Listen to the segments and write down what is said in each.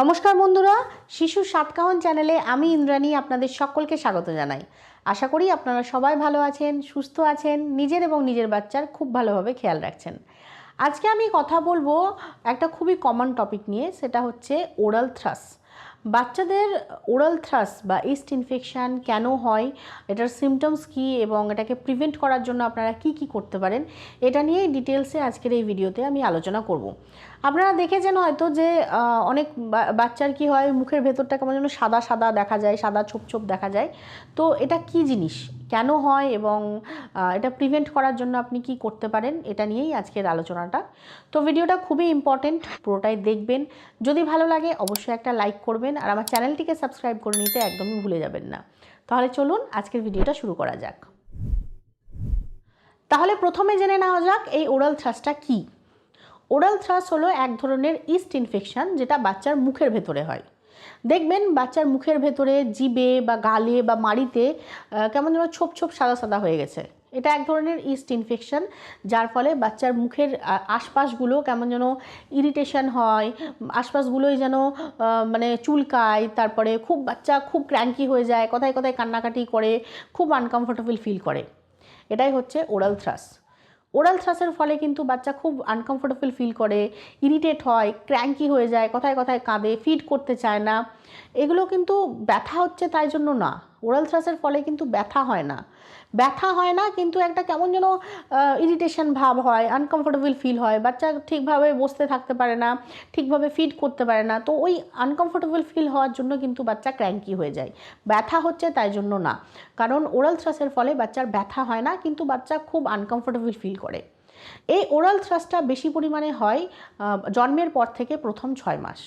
নমস্কার বন্ধুরা, শিশু সাতকাহন চ্যানেলে আমি ইন্দ্রাণী আপনাদের সকলকে স্বাগত জানাই। আশা করি আপনারা সবাই ভালো আছেন, সুস্থ আছেন, নিজের এবং নিজের বাচ্চার খুব ভালোভাবে খেয়াল রাখছেন। আজকে আমি কথা বলব একটা খুবই কমন টপিক নিয়ে, সেটা হচ্ছে ওরাল থ্রাস বাচ্চাদের ওরাল থ্রাস বা ইস্ট ইনফেকশান কেন হয়, এটার সিমটমস কী এবং এটাকে প্রিভেন্ট করার জন্য আপনারা কি কি করতে পারেন, এটা নিয়েই ডিটেলসে আজকের এই ভিডিওতে আমি আলোচনা করব। আপনারা দেখেছেন হয়তো যে অনেক বাচ্চার কি হয়, মুখের ভেতরটা কেমন যেন সাদা সাদা দেখা যায়, সাদা ছোপ ছোপ দেখা যায়। তো এটা কি জিনিস? কেন হয় এবং এটা প্রিভেন্ট করার জন্য আপনি কি করতে পারেন, এটা নিয়েই আজকের আলোচনাটা। তো ভিডিওটা খুবই ইম্পর্টেন্ট পুরোটাই দেখবেন। যদি ভালো লাগে অবশ্যই একটা লাইক করবেন, আর আমার চ্যানেলটিকে সাবস্ক্রাইব করে নিতে একদমই ভুলে যাবেন না। তাহলে চলুন আজকের ভিডিওটা শুরু করা যাক। তাহলে প্রথমে জেনে নেওয়া যাক এই ওরাল থ্রাসটা কী? ওরাল থ্রাস হলো এক ধরনের ইস্ট ইনফেকশন যেটা বাচ্চার মুখের ভেতরে হয়। দেখবেন বাচ্চার মুখের ভেতরে জিবে বা গালে বা মাড়িতে কেমন যেন ছোপ ছোপ সাদা সাদা হয়ে গেছে। এটা এক ধরনের ইস্ট ইনফেকশন যার ফলে বাচ্চার মুখের আশপাশগুলো কেমন যেন ইরিটেশন হয়, আশপাশগুলোই যেন মানে চুলকায়, তারপরে খুব বাচ্চা খুব ক্র্যাঙ্কি হয়ে যায়, কথায় কথায় কান্নাকাটি করে, খুব আনকমফোর্টেবল ফিল করে। এটাই হচ্ছে ওরাল থ্রাস ওরাল থ্রাসের ফলে কিন্তু বাচ্চা খুব আনকমফোর্টেবল ফিল করে ইরিটেট হয় ক্র্যাঙ্কি হয়ে যায়, কথায় কথায় কাঁদে ফিড করতে চায় না। এগুলো কিন্তু ব্যথা হচ্ছে তাই জন্য না। ওরাল থ্রাসের ফলে কিন্তু ব্যথা হয় না। ব্যথা হয় না কিন্তু একটা কেমন যেন ইরিটেশন ভাব হয় আনকমফোর্টেবল ফিল হয়। বাচ্চা ঠিকভাবে বসতে থাকতে পারে না, ঠিকভাবে ফিড করতে পারে না। তো ওই আনকমফোর্টেবল ফিল হওয়ার জন্য কিন্তু বাচ্চা ক্র্যাঙ্কি হয়ে যায়। ব্যথা হচ্ছে তাই জন্য না। কারণ ওরাল থ্রাসের ফলে বাচ্চার ব্যথা হয় না কিন্তু বাচ্চা খুব আনকমফোর্টেবল ফিল করে। এই ওরাল থ্রাসটা বেশি পরিমাণে হয় জন্মের পর থেকে প্রথম ছয় মাস।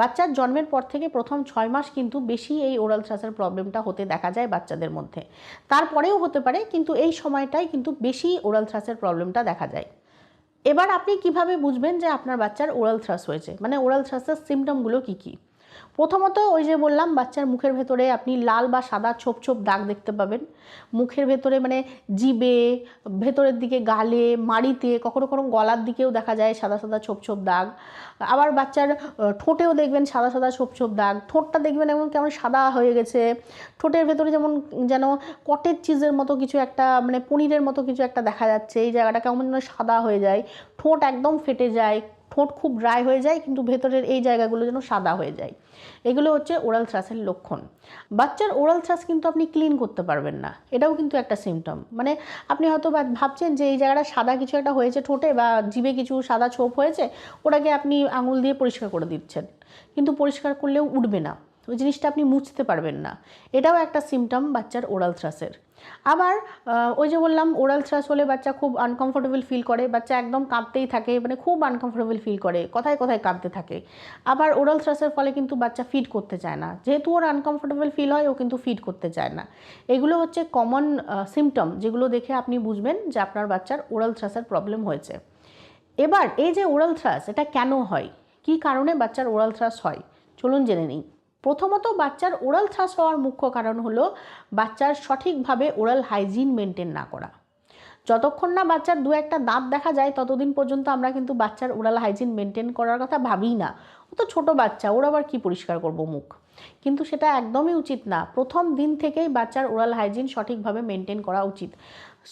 বাচ্চার জন্মের পর থেকে প্রথম ছয় মাস কিন্তু বেশি এই ওরাল থ্রাসের প্রবলেমটা হতে দেখা যায় বাচ্চাদের মধ্যে। তারপরেও হতে পারে, কিন্তু এই সময়টাই কিন্তু বেশি ওরাল থ্রাসের প্রবলেমটা দেখা যায়। এবার আপনি কীভাবে বুঝবেন যে আপনার বাচ্চার ওরাল থ্রাস হয়েছে? মানে ওরাল থ্রাসের সিমটমগুলো কী কী? প্রথমত ওই যে বললাম, বাচ্চার মুখের ভেতরে আপনি লাল বা সাদা ছোপ ছোপ দাগ দেখতে পাবেন। মুখের ভেতরে মানে জিবে, ভেতরের দিকে গালে, মাড়িতে, কখনো কখনো গলার দিকেও দেখা যায় সাদা সাদা ছোপ ছোপ দাগ। আবার বাচ্চার ঠোঁটেও দেখবেন সাদা সাদা ছোপ ছোপ দাগ। ঠোঁটটা দেখবেন এমন কেমন সাদা হয়ে গেছে। ঠোঁটের ভেতরে যেমন, যেন কটের চিজের মতো কিছু একটা মানে পনিরের মতো কিছু একটা দেখা যাচ্ছে। এই জায়গাটা কেমন যেন সাদা হয়ে যায়। ঠোঁট একদম ফেটে যায়। ঠোঁট খুব ড্রাই হয়ে যায়, কিন্তু ভেতরের এই জায়গাগুলো যেন সাদা হয়ে যায়। এগুলো হচ্ছে ওরাল থ্রাসের লক্ষণ। বাচ্চার ওরাল থ্রাস কিন্তু আপনি ক্লিন করতে পারবেন না। এটাও কিন্তু একটা সিমটম মানে আপনি হয়তো ভাবছেন যে এই জায়গাটা সাদা কিছু একটা হয়েছে ঠোঁটে বা জিভে কিছু সাদা ছোপ হয়েছে, ওটাকে আপনি আঙুল দিয়ে পরিষ্কার করে দিচ্ছেন। কিন্তু পরিষ্কার করলেও উঠবে না। ওই জিনিসটা আপনি মুছতে পারবেন না। এটাও একটা সিমটম বাচ্চার ওরাল থ্রাসের আবার ওই যে বললাম ওরাল থ্রাস হলে বাচ্চা খুব আনকমফোর্টেবল ফিল করে, বাচ্চা একদম কাঁদতেই থাকে মানে খুব আনকমফোর্টেবল ফিল করে, কথায় কথায় কাঁদতে থাকে। আবার ওরাল থ্রাসের ফলে কিন্তু বাচ্চা ফিড করতে চায় না। যেহেতু ওর আনকমফোর্টেবল ফিল হয়, ও কিন্তু ফিড করতে চায় না। এগুলো হচ্ছে কমন সিমটম যেগুলো দেখে আপনি বুঝবেন যে আপনার বাচ্চার ওরাল থ্রাসের প্রবলেম হয়েছে। এবার, এই যে ওরাল থ্রাস এটা কেন হয়? কী কারণে বাচ্চার ওরাল থ্রাস হয়? চলুন জেনে নিই। প্রথমত বাচ্চার ওরাল থ্রাস হওয়ার মুখ্য কারণ হলো বাচ্চার সঠিকভাবে ওরাল হাইজিন মেনটেন না করা। যতক্ষণ না বাচ্চার দু একটা দাঁত দেখা যায়, ততদিন পর্যন্ত আমরা কিন্তু বাচ্চার ওরাল হাইজিন মেনটেন করার কথা ভাবিই না। ও তো ছোটো বাচ্চা, ওর আবার কী পরিষ্কার করব মুখ? কিন্তু সেটা একদমই উচিত না। প্রথম দিন থেকেই বাচ্চার ওরাল হাইজিন সঠিকভাবে মেনটেন করা উচিত।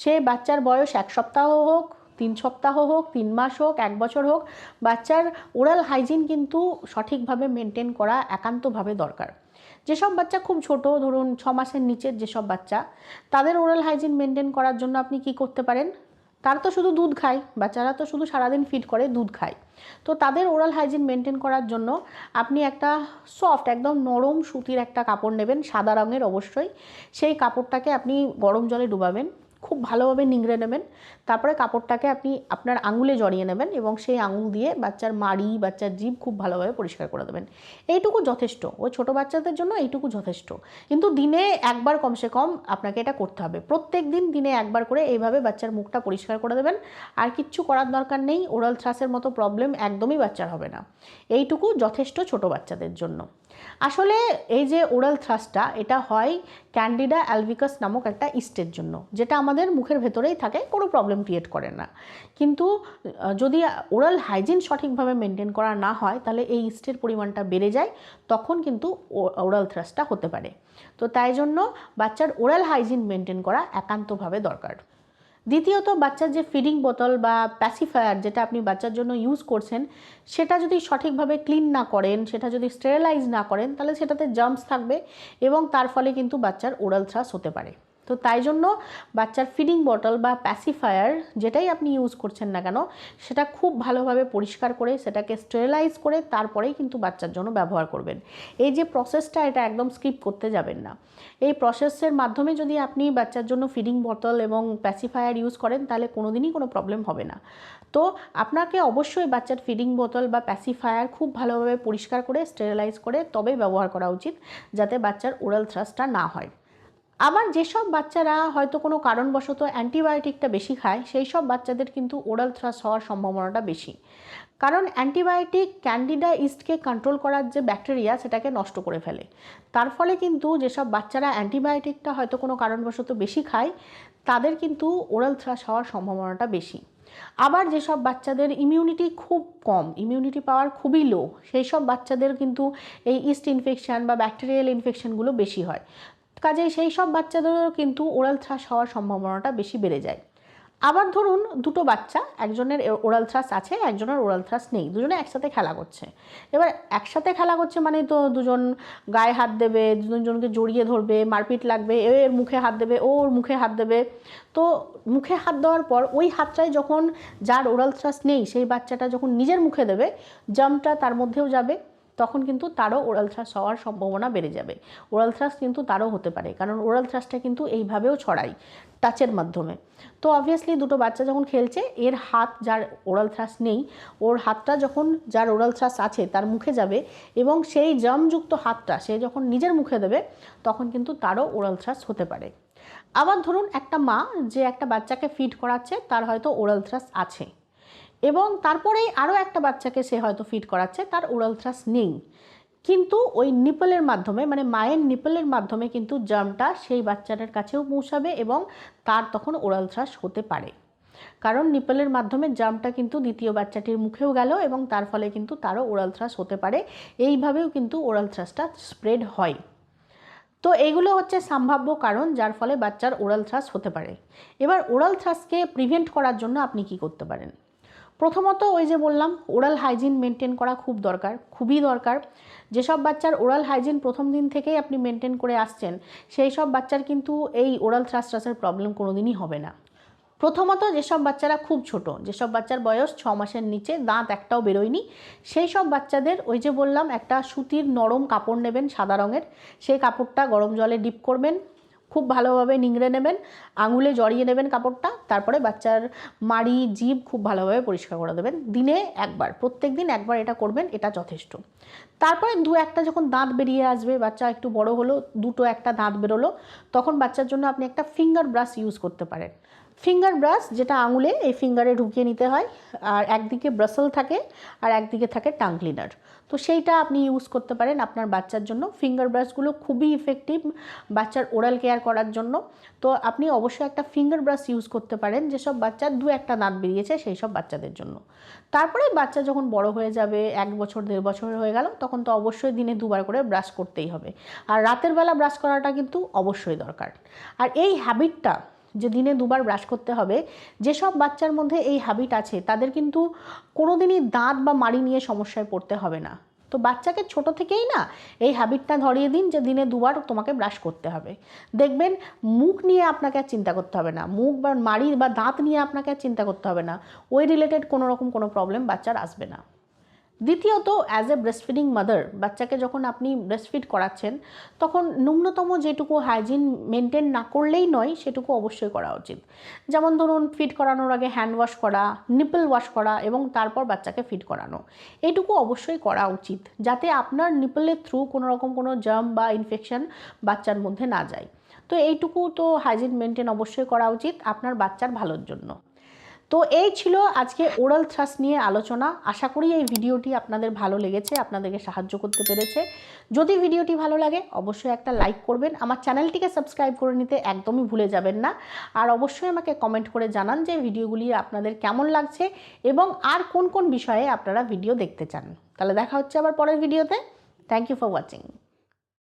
সে বাচ্চার বয়স এক সপ্তাহ হোক তিন সপ্তাহ হোক, তিন মাস হোক, এক বছর হোক, বাচ্চার ওরাল হাইজিন কিন্তু সঠিকভাবে মেনটেন করা একান্তভাবে দরকার। যেসব বাচ্চা খুব ছোট, ধরুন ছ মাসের নিচের যেসব বাচ্চা, তাদের ওরাল হাইজিন মেনটেন করার জন্য আপনি কি করতে পারেন? তারা তো শুধু দুধ খায়, বাচ্চারা তো শুধু সারাদিন ফিড করে, দুধ খায়। তো তাদের ওরাল হাইজিন মেনটেন করার জন্য আপনি একটা সফট একদম নরম সুতির একটা কাপড় নেবেন, সাদা রঙের অবশ্যই। সেই কাপড়টাকে আপনি গরম জলে ডুবাবেন। খুব ভালোভাবে নিংড়ে নেবেন। তারপরে কাপড়টাকে আপনি আপনার আঙুলে জড়িয়ে নেবেন এবং সেই আঙুল দিয়ে বাচ্চার মাড়ি, বাচ্চার জিভ খুব ভালোভাবে পরিষ্কার করে দেবেন। এইটুকু যথেষ্ট। ওই ছোটো বাচ্চাদের জন্য এইটুকু যথেষ্ট। কিন্তু দিনে একবার কমসে কম আপনাকে এটা করতে হবে। প্রত্যেক দিন দিনে একবার করে এইভাবে বাচ্চার মুখটা পরিষ্কার করে দেবেন। আর কিচ্ছু করার দরকার নেই। ওরাল থ্রাসের মতো প্রবলেম একদমই বাচ্চার হবে না। এইটুকু যথেষ্ট ছোট বাচ্চাদের জন্য। আসলে এই যে ওরাল থ্রাসটা, এটা হয় ক্যান্ডিডা অ্যালভিকাস নামক একটা ইস্টের জন্য, যেটা আমাদের মুখের ভেতরেই থাকে, কোনো প্রবলেম ক্রিয়েট করে না। কিন্তু যদি ওরাল হাইজিন সঠিকভাবে মেনটেন করা না হয়, তাহলে এই ইস্টের পরিমাণটা বেড়ে যায়, তখন কিন্তু ওরাল থ্রাসটা হতে পারে। তো তাই জন্য বাচ্চার ওরাল হাইজিন মেনটেন করা একান্তভাবে দরকার। দ্বিতীয়ত, বাচ্চার যে ফিডিং বোতল বা প্যাসিফায়ার যেটা আপনি বাচ্চার জন্য ইউজ করছেন, সেটা যদি সঠিকভাবে ক্লিন না করেন, সেটা যদি স্টেরিলাইজ না করেন, তাহলে সেটাতে জার্মস থাকবে এবং তার ফলে কিন্তু বাচ্চার ওরাল থ্রাস হতে পারে। তো তাই জন্য বাচ্চার ফিডিং বটল বা প্যাসিফায়ার যেটাই আপনি ইউজ করছেন না কেন, সেটা খুব ভালোভাবে পরিষ্কার করে, সেটাকে স্টেরিলাইজ করে তারপরেই কিন্তু বাচ্চার জন্য ব্যবহার করবেন। এই যে প্রসেসটা এটা একদম স্কিপ করতে যাবেন না। এই প্রসেসের মাধ্যমে যদি আপনি বাচ্চার জন্য ফিডিং বটল এবং প্যাসিফায়ার ইউজ করেন, তাহলে কোনো দিনই কোনো প্রবলেম হবে না। তো আপনাকে অবশ্যই বাচ্চার ফিডিং বোতল বা প্যাসিফায়ার খুব ভালোভাবে পরিষ্কার করে স্টেরিলাইজ করে তবেই ব্যবহার করা উচিত, যাতে বাচ্চার ওরাল থ্রাসটা না হয়। আবার যেসব বাচ্চারা হয়তো কোনো কারণবশত অ্যান্টিবায়োটিকটা বেশি খায় সেই সব বাচ্চাদের কিন্তু ওরাল থ্রাস হওয়ার সম্ভাবনাটা বেশি। কারণ অ্যান্টিবায়োটিক ক্যান্ডিডা ইস্টকে কন্ট্রোল করার যে ব্যাকটেরিয়া, সেটাকে নষ্ট করে ফেলে। তার ফলে কিন্তু যেসব বাচ্চারা অ্যান্টিবায়োটিকটা হয়তো কোনো কারণবশত বেশি খায়, তাদের কিন্তু ওরাল থ্রাস হওয়ার সম্ভাবনাটা বেশি। আবার যেসব বাচ্চাদের ইমিউনিটি খুব কম ইমিউনিটি পাওয়ার খুবই লো সেই সব বাচ্চাদের কিন্তু এই ইস্ট ইনফেকশান বা ব্যাকটেরিয়াল ইনফেকশানগুলো বেশি হয়। কাজেই সেই সব বাচ্চাদেরও কিন্তু ওরাল থ্রাস হওয়ার সম্ভাবনাটা বেশি বেড়ে যায়। আবার ধরুন দুটো বাচ্চা, একজনের ওরাল থ্রাস আছে, একজনের ওরাল থ্রাস নেই, দুজনে একসাথে খেলা করছে। এবার একসাথে খেলা করছে মানে তো দুজন গায়ে হাত দেবে, দুজনকে জড়িয়ে ধরবে, মারপিট লাগবে এর মুখে হাত দেবে ওর মুখে হাত দেবে। তো মুখে হাত দেওয়ার পর ওই হাতটায় যখন যার ওরাল থ্রাস নেই, সেই বাচ্চাটা যখন নিজের মুখে দেবে জামটা তার মধ্যেও যাবে। তখন কিন্তু তারও ওরাল থ্রাস হওয়ার সম্ভাবনা বেড়ে যাবে। ওরাল থ্রাস কিন্তু তারও হতে পারে, কারণ ওরাল থ্রাসটা কিন্তু এইভাবেও ছড়ায় টাচের মাধ্যমে। তো অবভিয়াসলি দুটো বাচ্চা যখন খেলছে, এর হাত যার ওরাল থ্রাস নেই, ওর হাতটা যখন যার ওরাল থ্রাস আছে, তার মুখে যাবে এবং সেই জামযুক্ত হাতটা সে যখন নিজের মুখে দেবে, তখন কিন্তু তারও ওরাল থ্রাস হতে পারে। আবার ধরুন একটা মা যে একটা বাচ্চাকে ফিড করাচ্ছে, তার হয়তো ওরাল থ্রাস আছে। এবং তারপরেই আরও একটা বাচ্চাকে সে হয়তো ফিড করাচ্ছে, তার ওরাল থ্রাস নেই। কিন্তু ওই নিপলের মাধ্যমে মানে মায়ের নিপলের মাধ্যমে কিন্তু জার্মটা সেই বাচ্চাটার কাছেও পৌঁছাবে এবং তার তখন ওরাল থ্রাস হতে পারে। কারণ নিপলের মাধ্যমে জার্মটা কিন্তু দ্বিতীয় বাচ্চাটির মুখেও গেল এবং তার ফলে কিন্তু তারও ওরাল থ্রাস হতে পারে। এইভাবেও কিন্তু ওরাল থ্রাসটা স্প্রেড হয়। তো এগুলো হচ্ছে সম্ভাব্য কারণ যার ফলে বাচ্চার ওরাল থ্রাস হতে পারে। এবার ওরাল থ্রাসকে প্রিভেন্ট করার জন্য আপনি কি করতে পারেন? প্রথমত ওই যে বললাম ওরাল হাইজিন মেনটেন করা খুব দরকার, খুবই দরকার। যেসব বাচ্চার ওরাল হাইজিন প্রথম দিন থেকেই আপনি মেনটেন করে আসছেন, সেই সব বাচ্চার কিন্তু এই ওরাল থ্রাস ট্রাসের প্রবলেম কোনো দিনই হবে না। প্রথমত যেসব বাচ্চারা খুব ছোট, যেসব বাচ্চার বয়স ছ মাসের নিচে, দাঁত একটাও বেরোয়নি, সেই সব বাচ্চাদের ওই যে বললাম, একটা সুতির নরম কাপড় নেবেন সাদা রঙের, সেই কাপড়টা গরম জলে ডিপ করবেন খুব ভালোভাবে নিংড়ে নেবেন, আঙুলে জড়িয়ে নেবেন কাপড়টা, তারপরে বাচ্চার মাড়ি জিভ খুব ভালোভাবে পরিষ্কার করে দেবেন। দিনে একবার, প্রত্যেক দিন একবার এটা করবেন, এটা যথেষ্ট। তারপরে দু একটা যখন দাঁত বেরিয়ে আসবে, বাচ্চা একটু বড় হলো, দুটো একটা দাঁত বেরোলো, তখন বাচ্চার জন্য আপনি একটা ফিঙ্গার ব্রাশ ইউজ করতে পারেন। ফিঙ্গার ব্রাশ যেটা আঙুলে, এই ফিঙ্গারে ঢুকিয়ে নিতে হয়। আর একদিকে ব্রাসেল থাকে, আর একদিকে থাকে টাং ক্লিনার তো সেইটা আপনি ইউজ করতে পারেন আপনার বাচ্চার জন্য। ফিঙ্গার ব্রাশগুলো খুবই ইফেক্টিভ বাচ্চার ওরাল কেয়ার করার জন্য। তো আপনি অবশ্যই একটা ফিঙ্গার ব্রাশ ইউজ করতে পারেন, যেসব বাচ্চার দু একটা দাঁত বেরিয়েছে সেই সব বাচ্চাদের জন্য। তারপরে বাচ্চা যখন বড় হয়ে যাবে, এক বছর, দেড় বছর হয়ে গেল, তখন তো অবশ্যই দিনে দুবার করে ব্রাশ করতেই হবে। আর রাতের বেলা ব্রাশ করাটা কিন্তু অবশ্যই দরকার। আর এই হ্যাবিটটা যে দিনে দুবার ব্রাশ করতে হবে, যেসব বাচ্চার মধ্যে এই হ্যাবিট আছে, তাদের কিন্তু কোনোদিনই দাঁত বা মাড়ি নিয়ে সমস্যায় পড়তে হবে না। তো বাচ্চাকে ছোট থেকেই না এই হ্যাবিটটা ধরিয়ে দিন যে দিনে দুবার তোমাকে ব্রাশ করতে হবে। দেখবেন মুখ নিয়ে আপনাকে আর চিন্তা করতে হবে না, মুখ বা মাড়ি বা দাঁত নিয়ে আপনাকে আর চিন্তা করতে হবে না। ওই রিলেটেড কোনো রকম কোনো প্রবলেম বাচ্চার আসবে না। দ্বিতীয়ত অ্যাজ এ ব্রেস্টফিডিং মাদার বাচ্চাকে যখন আপনি ব্রেস্টফিড করাচ্ছেন, তখন ন্যূনতম যেটুকু হাইজিন মেনটেন না করলেই নয়, সেটুকু অবশ্যই করা উচিত। যেমন ধরুন ফিড করানোর আগে হ্যান্ড ওয়াশ করা নিপল ওয়াশ করা এবং তারপর বাচ্চাকে ফিড করানো। এইটুকু অবশ্যই করা উচিত, যাতে আপনার নিপলের থ্রু কোনো রকম কোনো জার্ম বা ইনফেকশন বাচ্চার মধ্যে না যায়। তো এইটুকু তো হাইজিন মেনটেন অবশ্যই করা উচিত, আপনার বাচ্চার ভালোর জন্য। তো এই ছিল আজকে ওরাল থ্রাস নিয়ে আলোচনা। আশা করি এই ভিডিওটি আপনাদের ভালো লেগেছে, আপনাদেরকে সাহায্য করতে পেরেছে। যদি ভিডিওটি ভালো লাগে, অবশ্যই একটা লাইক করবেন। আমার চ্যানেলটিকে সাবস্ক্রাইব করে নিতে একদমই ভুলে যাবেন না। আর অবশ্যই আমাকে কমেন্ট করে জানান যে ভিডিওগুলি আপনাদের কেমন লাগছে এবং আর কোন কোন বিষয়ে আপনারা ভিডিও দেখতে চান। তাহলে দেখা হচ্ছে আবার পরের ভিডিওতে থ্যাংক ইউ ফর ওয়াচিং